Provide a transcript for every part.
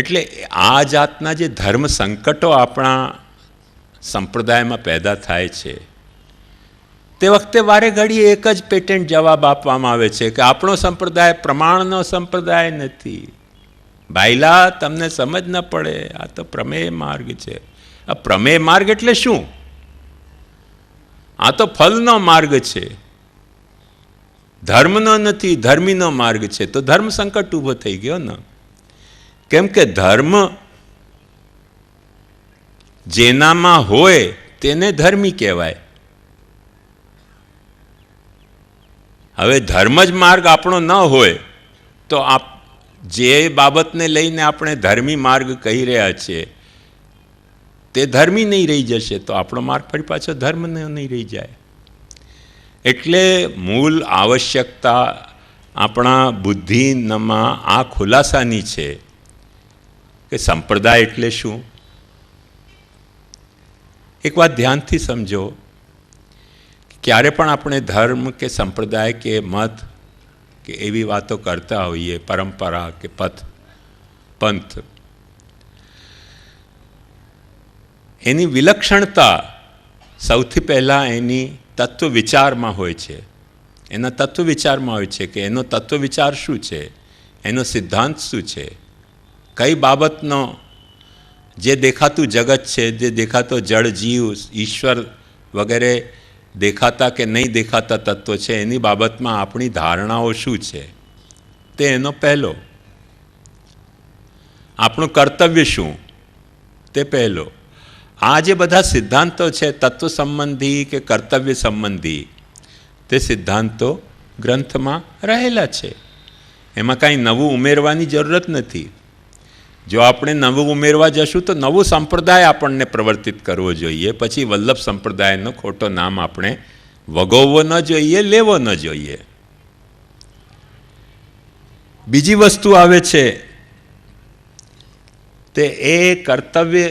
એટલે આ જાતના જે ધર્મ સંકટો આપણા સંપ્રદાયમાં પેદા થાય છે, તે વખતે વારે ઘડીએ એક જ પેટેન્ટ જવાબ આપવામાં આવે છે કે આપણો સંપ્રદાય પ્રમાણનો સંપ્રદાય નથી. ભાઈલા, તમને સમજ ન પડે, આ તો પ્રમેય માર્ગ છે. આ પ્રમેય માર્ગ એટલે શું? આ તો ફલનો માર્ગ છે. ધર્મનો નથી, ધર્મીનો માર્ગ છે. તો ધર્મ સંકટ ઊભો થઈ ગયો ને? કેમ કે ધર્મ જેનામાં હોય તેને ધર્મી કહેવાય. હવે ધર્મ જ માર્ગ આપણો ન હોય, તો આપ જે બાબતને લઈને આપણે ધર્મી માર્ગ કહી રહ્યા છીએ તે ધર્મી નહીં રહી જશે, તો આપણો માર્ગ ફરી પાછો ધર્મ નહીં રહી જાય. એટલે મૂળ આવશ્યકતા આપણા બુદ્ધિમાં આ ખુલાસાની છે. કે સંપ્રદાય એટલે શું? એક વાત ધ્યાનથી સમજો ક્યારે પણ આપણે ધર્મ કે સંપ્રદાય કે મત કે એવી વાતો કરતા હોઈએ, પરંપરા કે પથ, પંથ, એની વિલક્ષણતા સૌથી પહેલાં એની તત્વ વિચારમાં હોય છે. એના તત્વ વિચારમાં હોય છે કે એનો તત્વ વિચાર શું છે? એનો સિદ્ધાંત શું છે? કઈ બાબતનો? જે દેખાતું જગત છે, જે દેખાતો જળ, જીવ, ઈશ્વર વગેરે દેખાતા કે નહીં દેખાતા તત્વો છે, એની બાબતમાં આપણી ધારણાઓ શું છે? તે એનો પહેલો. આપણું કર્તવ્ય શું? તે પહેલો. આ જે બધા સિદ્ધાંતો છે, તત્વ સંબંધી કે કર્તવ્ય સંબંધી, તે સિદ્ધાંતો ગ્રંથમાં રહેલા છે. એમાં કાંઈ નવું ઉમેરવાની જરૂરત નથી. જો આપણે નવું ઉમેરવા જશું તો નવું સંપ્રદાય આપણને પ્રવર્તિત કરવો જોઈએ. પછી વલ્લભ સંપ્રદાયનો ખોટો નામ આપણે વગોવવો ન જોઈએ, લેવો ન જોઈએ. બીજી વસ્તુ આવે છે તે એ કર્તવ્ય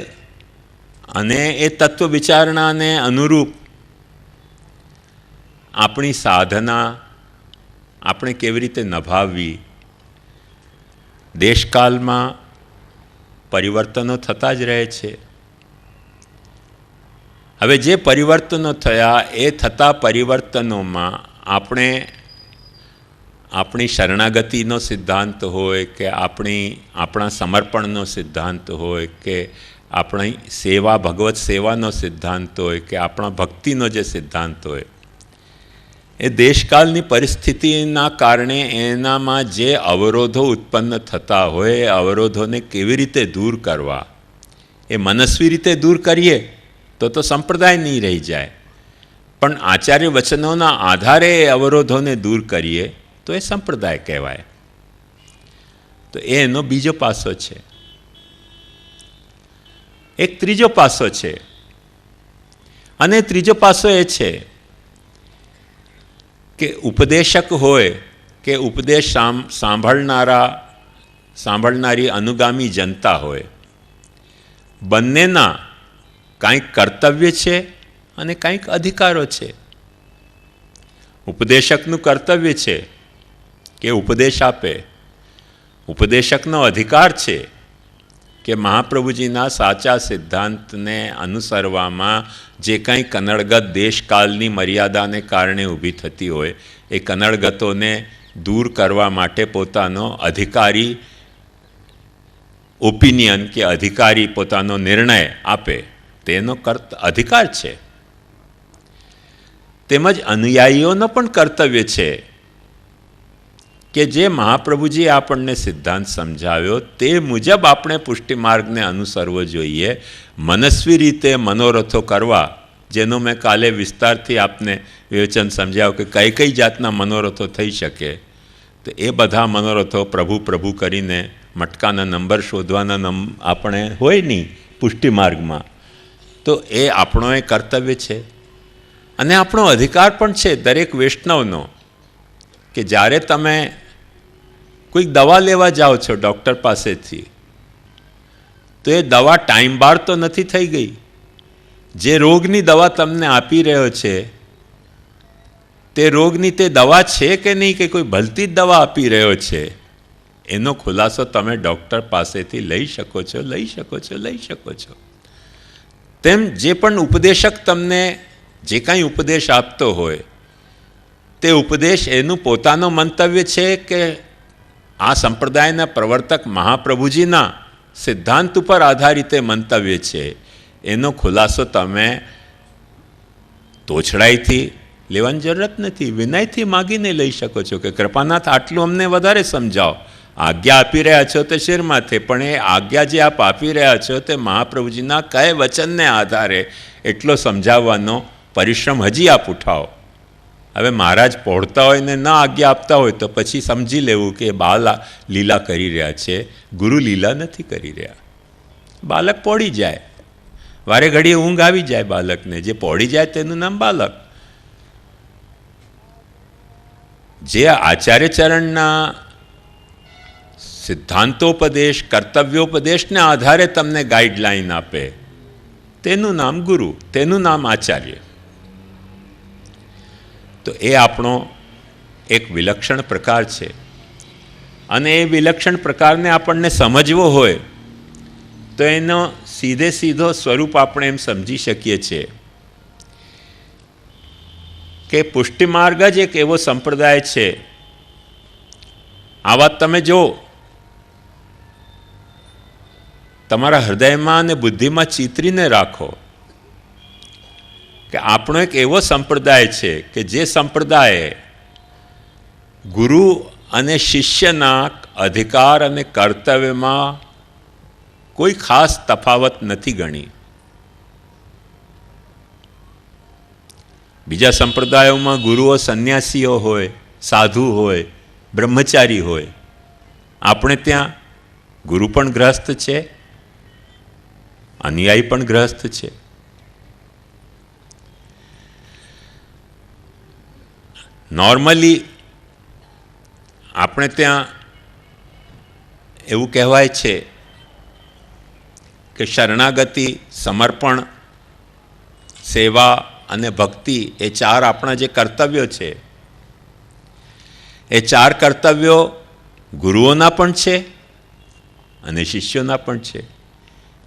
અને એ તત્વ વિચારણાને અનુરૂપ આપણી સાધના આપણે કેવી રીતે નભાવવી, દેશકાલમાં પરિવર્તનો થતા જ રહે છે. હવે જે પરિવર્તનો થયા એ થતા પરિવર્તનોમાં આપણે આપણી શરણાગતિનો સિદ્ધાંત હોય કે આપણી, આપણા સમર્પણનો સિદ્ધાંત હોય કે આપણી સેવા, ભગવત સેવાનો સિદ્ધાંત હોય કે આપણા ભક્તિનો જે સિદ્ધાંત હોય એ દેશકાલની પરિસ્થિતિના કારણે એનામાં જે અવરોધો ઉત્પન્ન થતા હોય, એ અવરોધોને કેવી રીતે દૂર કરવા? એ મનસ્વી રીતે દૂર કરીએ તો તો સંપ્રદાય નહીં રહી જાય. પણ આચાર્ય વચનોના આધારે એ અવરોધોને દૂર કરીએ તો એ સંપ્રદાય કહેવાય. તો એ એનો બીજો પાસો છે. એક ત્રીજો પાસો છે. અને ત્રીજો પાસો એ છે કે ઉપદેશક હોય કે ઉપદેશ સાંભળનારા, સાંભળનારી અનુગામી જનતા હોય, બંનેના કાંઈક કર્તવ્ય છે અને કાંઈક અધિકારો છે. ઉપદેશકનું કર્તવ્ય છે કે ઉપદેશ આપે. ઉપદેશકનો અધિકાર છે કે મહાપ્રભુજીના સાચા સિદ્ધાંતને અનુસરવામાં જે કંઈ કનડગત દેશકાલની મર્યાદાને કારણે ઊભી થતી હોય, એ કનડગતોને દૂર કરવા માટે પોતાનો અધિકારી ઓપિનિયન કે અધિકારી પોતાનો નિર્ણય આપે, તેનો કર્ત, અધિકાર છે. તેમજ અનુયાયીઓનો પણ કર્તવ્ય છે. કે જે મહાપ્રભુજીએ આપણને સિદ્ધાંત સમજાવ્યો, તે મુજબ આપણે પુષ્ટિ માર્ગને અનુસરવો જોઈએ. મનસ્વી રીતે મનોરથો કરવા, જેનો મેં કાલે વિસ્તારથી આપને વિવેચન સમજાવ્યો કે કઈ કઈ જાતના મનોરથો થઈ શકે, તો એ બધા મનોરથો પ્રભુ પ્રભુ કરીને મટકાના નંબર શોધવાના નમ આપણે હોય નહીં પુષ્ટિ માર્ગમાં તો એ આપણો એ કર્તવ્ય છે. અને આપણો અધિકાર પણ છે દરેક વૈષ્ણવનો. કે જ્યારે તમે કોઈક દવા લેવા જાઓ છો ડૉક્ટર પાસેથી, તો એ દવા ટાઈમ બાર તો નથી થઈ ગઈ. જે રોગની દવા તમને આપી રહ્યો છે, તે રોગની તે દવા છે કે નહીં કે કોઈ ભલતી જ દવા આપી રહ્યો છે, એનો ખુલાસો તમે ડૉક્ટર પાસેથી લઈ શકો છો, લઈ શકો છો, લઈ શકો છો. તેમ જે પણ ઉપદેશક તમને જે કાંઈ ઉપદેશ આપતો હોય તે ઉપદેશ એનું પોતાનો મંતવ્ય છે કે આ સંપ્રદાયના પ્રવર્તક મહાપ્રભુજીના સિદ્ધાંત ઉપર આધારિત એ મંતવ્ય છે. એનો ખુલાસો તમે તોછડાઈથી લેવાની જરૂરત નથી. વિનયથી માગીને લઈ શકો છો કે કૃપાનાથ આટલું અમને વધારે સમજાવો. આજ્ઞા આપી રહ્યા છો તે શિરમાથે? પણ એ આજ્ઞા જે આપ આપી રહ્યા છો તે મહાપ્રભુજીના કયા વચનને આધારે એટલો સમજાવવાનો પરિશ્રમ હજી આપ ઉઠાવો? હવે મહારાજ પહોળતા હોય ને ન આજ્ઞા આપતા હોય તો પછી સમજી લેવું કે બાલ લીલા કરી રહ્યા છે. ગુરુ લીલા નથી કરી રહ્યા. બાલક પોડી જાય. વારે ઘડીએ ઊંઘ આવી જાય બાલકને. જે પોડી જાય તેનું નામ બાલક. જે આચાર્ય ચરણના સિદ્ધાંતોપદેશ, કર્તવ્યોપદેશને આધારે તમને ગાઈડલાઈન આપે, તેનું નામ ગુરુ, તેનું નામ આચાર્ય. તો એ આપણો એક વિલક્ષણ પ્રકાર છે. અને એ વિલક્ષણ પ્રકારને આપણને સમજવો હોય, તો એનો સીધે સીધો સ્વરૂપ આપણે એમ સમજી શકીએ છીએ. કે પુષ્ટિમાર્ગ જ એક એવો સંપ્રદાય છે. આ વાત તમે જો તમારા હૃદયમાં અને બુદ્ધિમાં ચિતરીને રાખો. કે આપણો એક એવો સંપ્રદાય છે કે જે સંપ્રદાય ગુરુ અને શિષ્યના અધિકાર અને કર્તવ્યમાં કોઈ ખાસ તફાવત નથી ગણી. બીજા સંપ્રદાયોમાં ગુરુઓ સંન્યાસીઓ હોય, સાધુ હોય, બ્રહ્મચારી હોય. આપણે ત્યાં ગુરુ પણ ગ્રસ્ત છે, અનુયાયી પણ ગ્રસ્ત છે. નોર્મલી આપણે ત્યાં એવું કહેવાય છે કે શરણાગતિ, સમર્પણ, સેવા અને ભક્તિ એ ચાર આપણા જે કર્તવ્યો છે. એ ચાર કર્તવ્યો ગુરુઓના પણ છે અને શિષ્યોના પણ છે.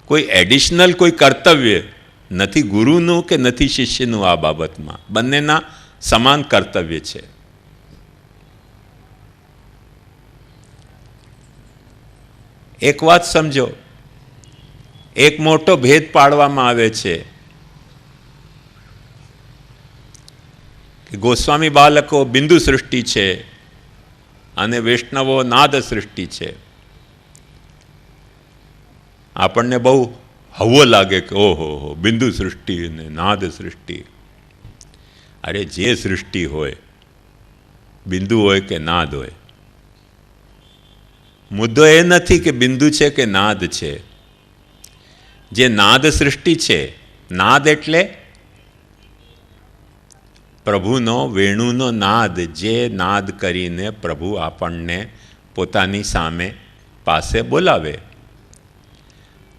કોઈ એડિશનલ કોઈ કર્તવ્ય નથી ગુરુનું કે નથી શિષ્યનું આ બાબતમાં. બંનેના સમાન કર્તવ્ય છે. એક વાત સમજો, એક મોટો ભેદ પાડવામાં આવે છે કે ગોસ્વામી બાલકો બિંદુ સૃષ્ટિ છે અને વૈષ્ણવો નાદ સૃષ્ટિ છે. આપણને બહુ હવો લાગે કે ઓહો હો બિંદુ સૃષ્ટિ અને નાદ સૃષ્ટિ. અરે જે સૃષ્ટિ હોય, બિંદુ હોય કે નાદ હોય. મુદ્દો એ નથી કે બિંદુ છે કે નાદ છે. જે નાદ સૃષ્ટિ છે, નાદ એટલે પ્રભુનો, વેણુનો નાદ, જે નાદ કરીને પ્રભુ આપણને પોતાની સામે પાસે બોલાવે.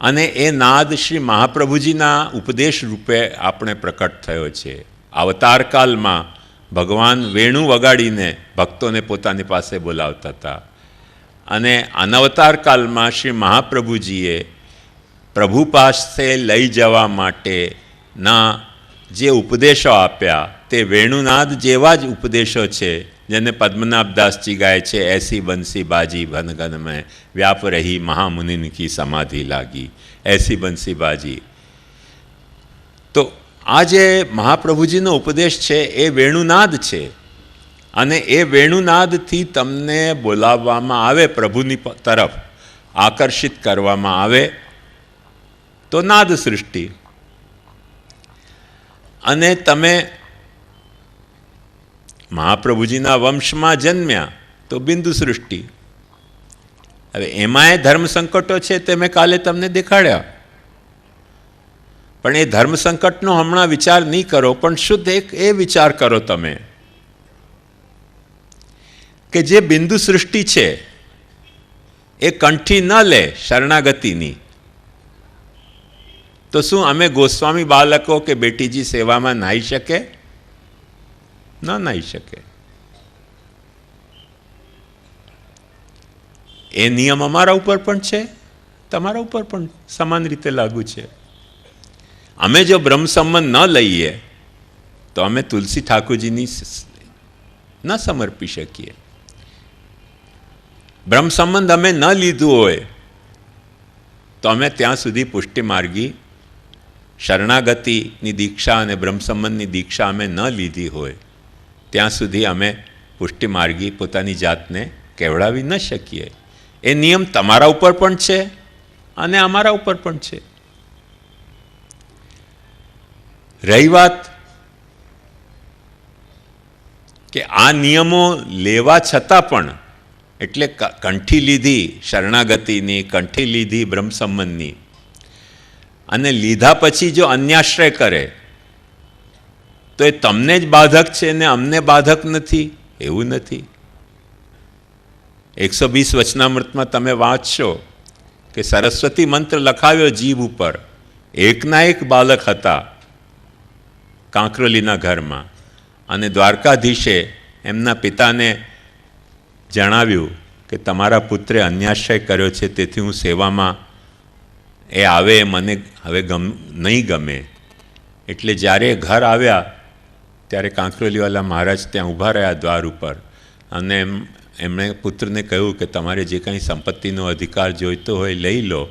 અને એ નાદ શ્રી મહાપ્રભુજીના ઉપદેશ રૂપે આપણે પ્રકટ થયો છે. અવતારકાલમાં ભગવાન વેણુ વગાડીને ભક્તોને પોતાની પાસે બોલાવતા હતા. અને અનવતાર કાલમાં શ્રી મહાપ્રભુજીએ પ્રભુ પાસે લઈ જવા માટેના જે ઉપદેશો આપ્યા તે વેણુનાદ જેવા જ ઉપદેશો છે, જેને પદ્મનાભદાસજી ગાય છે, એસી બંસી બાજી ભનગન મેં, વ્યાપ રહી મહામુનિન કી સમાધિ લાગી. એસી બંસી બાજી. તો આ જે મહાપ્રભુજીનો ઉપદેશ છે, એ વેણુનાદ છે. અને એ વેણુનાદથી તમને બોલાવવામાં આવે પ્રભુની તરફ, આકર્ષિત કરવામાં આવે, તો નાદ સૃષ્ટિ. અને તમે મહાપ્રભુજીના વંશમાં જન્મ્યા, તો બિંદુ સૃષ્ટિ. હવે એમાંય ધર્મ સંકટો છે, તે મેં કાલે તમને દેખાડ્યા. પણ એ ધર્મ સંકટનો હમણાં વિચાર નહીં કરો, પણ શુદ્ધ એક એ વિચાર કરો તમે કે જે બિંદુ સૃષ્ટિ છે, એ કંઠી ન લે શરણાગતિની. તો શું અમે ગોસ્વામી બાળકો કે બેટીજી સેવામાં નાહી શકે? ન નાહી શકે. એ નિયમ અમારા ઉપર પણ છે, તમારા ઉપર પણ સમાન રીતે લાગુ છે. અમે જો બ્રહ્મ સંબંધ ન લઈએ, તો અમે તુલસી ઠાકોરજીની ન સમર્પી શકીએ. બ્રહ્મ સંબંધ અમે ન લીધું હોય, તો અમે ત્યાં સુધી પુષ્ટિ માર્ગી, શરણાગતિની દીક્ષા અને બ્રહ્મ સંબંધની દીક્ષા અમે ન લીધી હોય, ત્યાં સુધી અમે પુષ્ટિ માર્ગી પોતાની જાતને કેવડાવી ન શકીએ. એ નિયમ તમારા ઉપર પણ છે અને અમારા ઉપર પણ છે. રહી વાત કે આ નિયમો લેવા છતાં પણ, એટલે કંઠી લીધી શરણાગતિની, કંઠી લીધી બ્રહ્મસંબંધની, અને લીધા પછી જો અન્યાશ્રય કરે, તો એ તમને જ બાધક છે ને અમને બાધક નથી? એવું નથી. એકસો વીસ વચનામૃતમાં તમે વાંચશો કે સરસ્વતી મંત્ર લખાવ્યો જીભ ઉપર. એકના એક બાલક હતા. કાંકરોલીના ઘરમાં. અને દ્વારકાધીશે એમના પિતાને જણાવ્યું કે તમારા પુત્રે અન્યાશ્રય કર્યો છે, તેથી હું સેવામાં એ આવે, મને હવે ગમ, નહીં ગમે. એટલે જ્યારે ઘર આવ્યા, ત્યારે કાંકરોલીવાલા મહારાજ ત્યાં ઊભા રહ્યા દ્વાર ઉપર. અને એમ, એમણે પુત્રને કહ્યું કે તમારે જે કંઈ સંપત્તિનો અધિકાર જોઈતો હોય લઈ લો,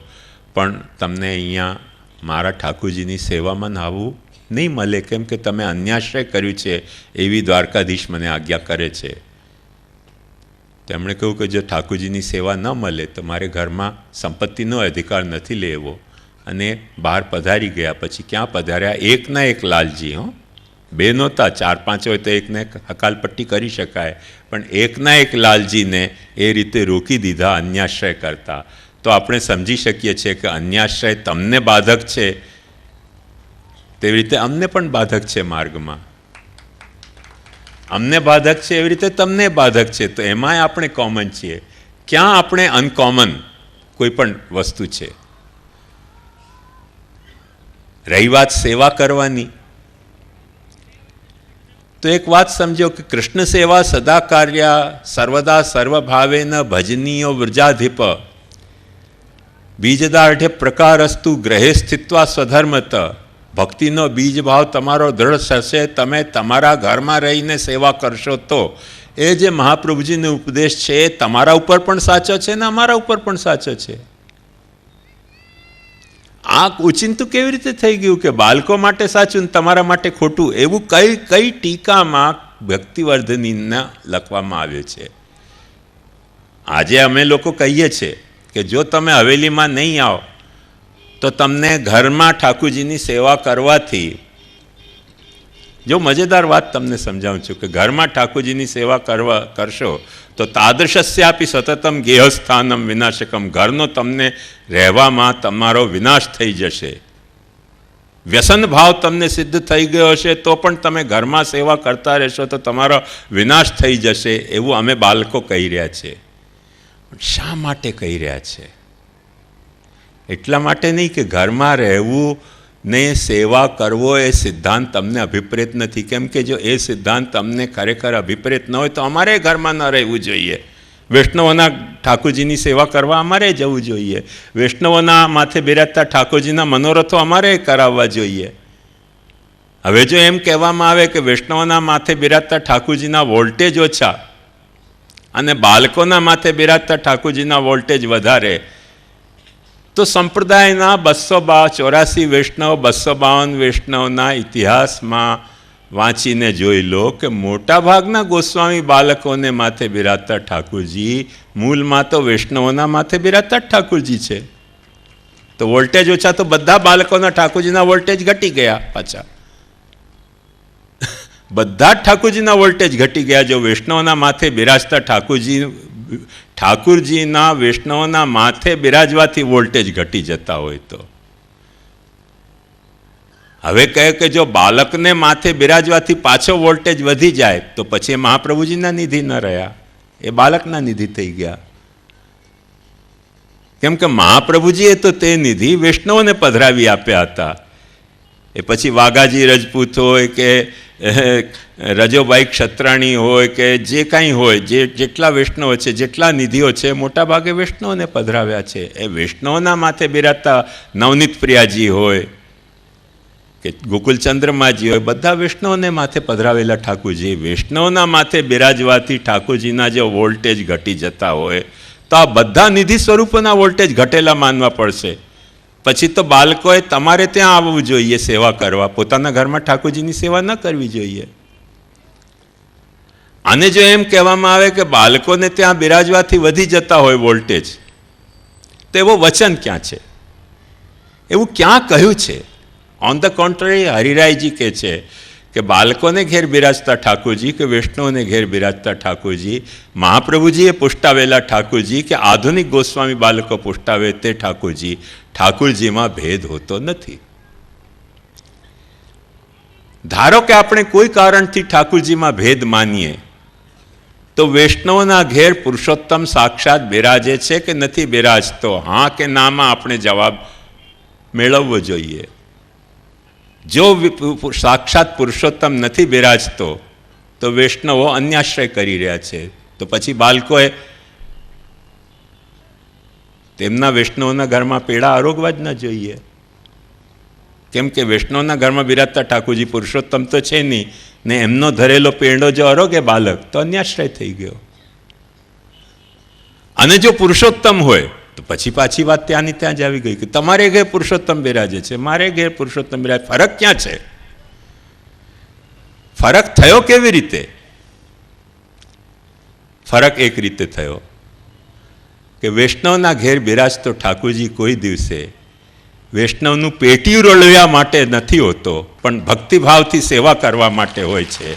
પણ તમને અહીંયા મારા ઠાકુરજીની સેવામાં આવવું. નહીં મળે, કેમ કે તમે અન્યાશ્રય કર્યું છે, એવી દ્વારકાધીશ મને આજ્ઞા કરે છે. તેમણે કહ્યું કે જો ઠાકુરજીની સેવા ન મળે, તો મારે ઘરમાં સંપત્તિનો અધિકાર નથી લેવો. અને બહાર પધારી ગયા પછી ક્યાં પધાર્યા? એકના એક લાલજી, હો. બે નહોતા, ચાર પાંચ હોય તો એકને એક હકાલપટ્ટી કરી શકાય. પણ એકના એક લાલજીને એ રીતે રોકી દીધા, અન્યાશ્રય કરતા. તો આપણે સમજી શકીએ છીએ કે અન્યાશ્રય તમને બાધક છે તેવી રીતે અમને પણ બાધક છે માર્ગમાં. અમને બાધક છે એવી રીતે તમને બાધક છે. તો એમાંય આપણે કોમન છીએ. ક્યાં આપણે અનકોમન કોઈ પણ વસ્તુ છે? રહી વાત સેવા કરવાની. તો એક વાત સમજો કે કૃષ્ણ સેવા સદા કાર્ય સર્વદા સર્વભાવેન ભજનીયો વૃજાધિપ બીજદાઢ્ય પ્રકારસ્તુ ગ્રહે સ્થિત્વા સ્વધર્મત. ભક્તિનો બીજ ભાવ તમારો દ્રઢ થશે, તમે તમારા ઘરમાં રહીને સેવા કરશો તો. એ જે મહાપ્રભુજીનો ઉપદેશ છે, એ તમારા ઉપર પણ સાચો છે ને અમારા ઉપર પણ સાચો છે? આ ઉચિંતું કેવી રીતે થઈ ગયું કે બાળકો માટે સાચું તમારા માટે ખોટું? એવું કઈ કઈ ટીકામાં ભક્તિવર્ધનીના લખવામાં આવ્યું છે? આજે અમે લોકો કહીએ છીએ કે જો તમે હવેલીમાં નહીં આવો તો તમને ઘરમાં ઠાકુરજીની સેવા કરવાથી જો મજેદાર વાત તમને સમજાવું છું કે ઘરમાં ઠાકુરજીની સેવા કરવા, કરશો, તો તાદૃશસ્યાપી સતતમ ગેહસ્થાનમ વિનાશકમ ઘરનો તમને રહેવામાં તમારો વિનાશ થઈ જશે. વ્યસન ભાવ તમને સિદ્ધ થઈ ગયો હશે, તો પણ તમે ઘરમાં સેવા કરતા રહેશો તો તમારો વિનાશ થઈ જશે એવું અમે બાળકો કહી રહ્યા છે. શા માટે કહી રહ્યા છે? એટલા માટે નહીં કે ઘરમાં રહેવું ને સેવા કરવો એ સિદ્ધાંત તમને અભિપ્રેત નથી. કેમ કે જો એ સિદ્ધાંત તમને ખરેખર અભિપ્રેત ન હોય તો અમારે ઘરમાં ન રહેવું જોઈએ. વૈષ્ણવોના ઠાકોરજીની સેવા કરવા અમારે જવું જોઈએ. વૈષ્ણવોના માથે બિરાજતા ઠાકોરજીના મનોરથો અમારે કરાવવા જોઈએ. હવે જો એમ કહેવામાં આવે કે વૈષ્ણવોના માથે બિરાજતા ઠાકોરજીના વોલ્ટેજ ઓછા અને બાળકોના માથે બિરાજતા ઠાકોરજીના વોલ્ટેજ વધારે તો સંપ્રદાયના બસો બા ચોરાસી વૈષ્ણવ, બસો બાવન વૈષ્ણવના ઇતિહાસમાં વાંચીને જોઈ લો કે મોટાભાગના ગોસ્વામી બાળકોને માથે બિરાજતા ઠાકુરજી મૂળમાં તો વૈષ્ણવોના માથે બિરાજતા ઠાકુરજી છે. તો વોલ્ટેજ ઓછા તો બધા બાળકોના ઠાકુરજીના વોલ્ટેજ ઘટી ગયા પાછા. બધા જ ઠાકુરજીના વોલ્ટેજ ઘટી ગયા જો વૈષ્ણવના માથે બિરાજતા ઠાકુરજી ઠાકુરજીના વૈષ્ણવના માથે બિરાજવાથી વોલ્ટેજ ઘટી જતા હોય તો. હવે કહે કે જો બાળકને માથે બિરાજવાથી પાછો વોલ્ટેજ વધી જાય, તો પછી મહાપ્રભુજીના નિધિ ન રહ્યા. એ બાળકના નિધિ થઈ ગયા. કેમ કે મહાપ્રભુજીએ તો તે નિધિ વૈષ્ણવને પધરાવી આપ્યા હતા. એ પછી વાઘાજી રજપૂત હોય કે રજોભાઈ ક્ષત્રાણી હોય કે જે કાંઈ હોય, જે જેટલા વૈષ્ણવ છે, જેટલા નિધિઓ છે મોટાભાગે વૈષ્ણવને પધરાવ્યા છે. એ વૈષ્ણવના માથે બિરાજતા નવનીત પ્રિયાજી હોય કે ગોકુલચંદ્રમાજી હોય, બધા વૈષ્ણવને માથે પધરાવેલા ઠાકોરજી. વૈષ્ણવના માથે બિરાજવાથી ઠાકોરજીના જે વોલ્ટેજ ઘટી જતા હોય, તો આ બધા નિધિ સ્વરૂપોના વોલ્ટેજ ઘટેલા માનવા પડશે. પછી તો બાળકોએ તમારે ત્યાં આવવું જોઈએ સેવા કરવા. પોતાના ઘરમાં ઠાકોરજીની સેવા ન કરવી જોઈએ. આને જો એમ કહેવામાં આવે કે બાળકોને ત્યાં બિરાજવાથી વધી જતા હોય વોલ્ટેજ, તો એવો વચન ક્યાં છે? એવું ક્યાં કહ્યું છે? ઓન ધ કોન્ટ્રરી હરિરાયજી કહે છે કે બાળકોને ઘેર બિરાજતા ઠાકોરજી કે વૈષ્ણવને ઘેર બિરાજતા ઠાકોરજી, મહાપ્રભુજીએ પુષ્ટાવેલા ઠાકોરજી કે આધુનિક ગોસ્વામી બાળકો પુષ્ટાવે તે ઠાકોરજી ઠાકોરજીમાં ભેદ હોતો નથી. ધારો કે આપણે કોઈ કારણથી ઠાકુરજીમાં ભેદ માનીએ, તો વૈષ્ણવના ઘેર પુરુષોત્તમ સાક્ષાત બિરાજે છે કે નથી બિરાજતો? હા કે નામાં આપણે જવાબ મેળવવો જોઈએ. જો સાક્ષાત પુરુષોત્તમ નથી બિરાજતો, તો વૈષ્ણવો અન્યાશ્રય કરી રહ્યા છે. તો પછી બાળકોએ તેમના વૈષ્ણવના ઘરમાં પેડા આરોગવા જ ન જોઈએ. કેમ કે વૈષ્ણવના ઘરમાં બિરાજતા ઠાકોરજી પુરુષોત્તમ તો છે નહીં, ને એમનો ધરેલો પેંડો જો આરોગે બાલક, તો અન્યાશ્રય થઈ ગયો. અને જો પુરુષોત્તમ હોય, તો પછી પાછી વાત ત્યાંની ત્યાં જ આવી ગઈ કે તમારે ઘેર પુરુષોત્તમ બિરાજે છે, મારે ઘેર પુરુષોત્તમ બિરાજ, ફરક ક્યાં છે? ફરક થયો કેવી રીતે? ફરક એક રીતે થયો. કે વૈષ્ણવના ઘેર બિરાજતો ઠાકોરજી કોઈ દિવસે વૈષ્ણવનું પેટીયું રળવ્યા માટે નથી હોતો, પણ ભક્તિભાવથી સેવા કરવા માટે હોય છે.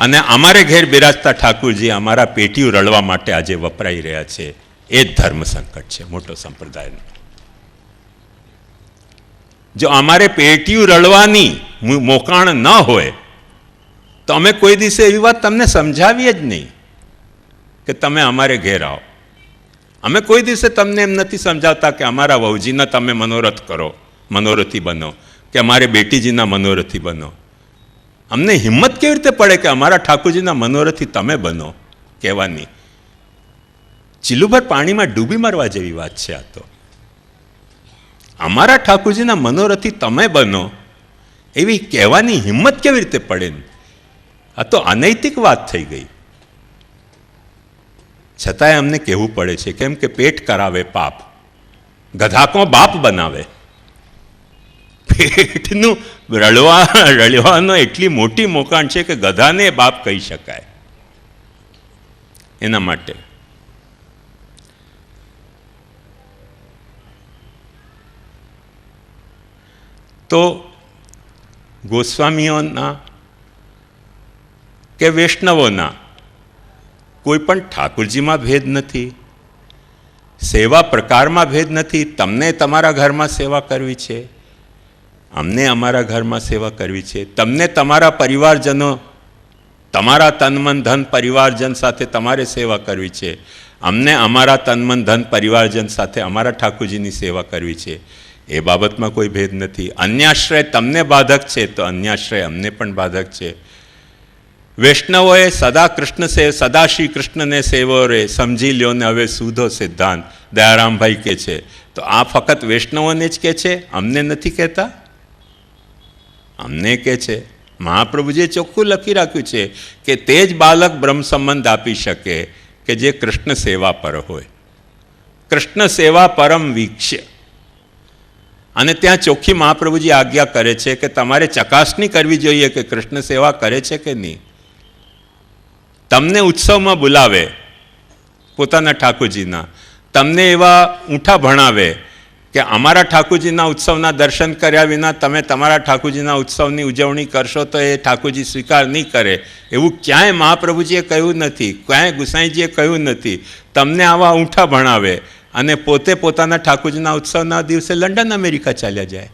અને અમારે ઘેર બિરાજતા ઠાકુરજી અમારા પેટીયું રળવા માટે આજે વપરાઈ રહ્યા છે. એ જ ધર્મ સંકટ છે, મોટો સંપ્રદાયનો. જો અમારે પેટીયું રળવાની મોકાણ ન હોય, તો અમે કોઈ દિવસે એવી વાત તમને સમજાવીએ જ નહીં કે તમે અમારે ઘેર આવો. અમે કોઈ દિવસે તમને એમ નથી સમજાવતા કે અમારા વહુજીના તમે મનોરથ કરો, મનોરથી બનો, કે અમારે બેટીજીના મનોરથી બનો. અમને હિંમત કેવી રીતે પડે કે અમારા ઠાકોરજીના મનોરથી તમે બનો? કહેવાની. ચીલુભર પાણીમાં ડૂબી મરવા જેવી વાત છે આ તો. અમારા ઠાકોરજીના મનોરથી તમે બનો, એવી કહેવાની હિંમત કેવી રીતે પડે? આ તો અનૈતિક વાત થઈ ગઈ. છતાંય અમને કહેવું પડે છે કેમ કે પેટ કરાવે પાપ ગધાકો બાપ બનાવે. પેટનું રળવા, રળવાનો એટલી મોટી મોકાણ છે કે ગધાને બાપ કહી શકાય. એના માટે. તો ગોસ્વામીઓના કે વૈષ્ણવોના કોઈ પણ ઠાકુરજીમાં ભેદ નથી. સેવા પ્રકારમાં ભેદ નથી. તમને તમારા ઘરમાં સેવા કરવી છે. અમને અમારા ઘરમાં સેવા કરવી છે. તમને તમારા પરિવારજનો, તમારા તનમન ધન પરિવારજન સાથે તમારે સેવા કરવી છે. અમને અમારા તનમન ધન પરિવારજન સાથે અમારા ઠાકોરજીની સેવા કરવી છે. એ બાબતમાં કોઈ ભેદ નથી. અન્યાશ્રય તમને બાધક છે તો અન્યાશ્રય અમને પણ બાધક છે. વૈષ્ણવોએ સદા કૃષ્ણ સે, સદા શ્રી કૃષ્ણને સેવો રે સમજી લ્યો ને હવે સુધો સિદ્ધાંત. દયારામભાઈ કે છે, તો આ ફક્ત વૈષ્ણવોને જ કે છે? અમને નથી કહેતા? અમને કે છે, મહાપ્રભુજીએ ચોખ્ખું લખી રાખ્યું છે કે તે જ બાલક બ્રહ્મ સંબંધ આપી શકે કે જે કૃષ્ણ સેવા પર હોય. કૃષ્ણ સેવા પરમ વીક્ષ્ય અને ત્યાં ચોખ્ખી મહાપ્રભુજી આજ્ઞા કરે છે કે તમારે ચકાસણી કરવી જોઈએ કે કૃષ્ણ સેવા કરે છે કે નહીં? તમને ઉત્સવમાં બોલાવે, પોતાના ઠાકોરજીના. તમને એવા ઊંઠા ભણાવે કે અમારા ઠાકોરજીના ઉત્સવના દર્શન કર્યા વિના તમે તમારા ઠાકોરજીના ઉત્સવની ઉજવણી કરશો તો એ ઠાકોરજી સ્વીકાર નહીં કરે. એવું ક્યાંય મહાપ્રભુજીએ કહ્યું નથી, ક્યાંય ગુસાઈજીએ કહ્યું નથી. તમને આવા ઊંઠા ભણાવે અને પોતે પોતાના ઠાકોરજીના ઉત્સવના દિવસે લંડન અમેરિકા ચાલ્યા જાય.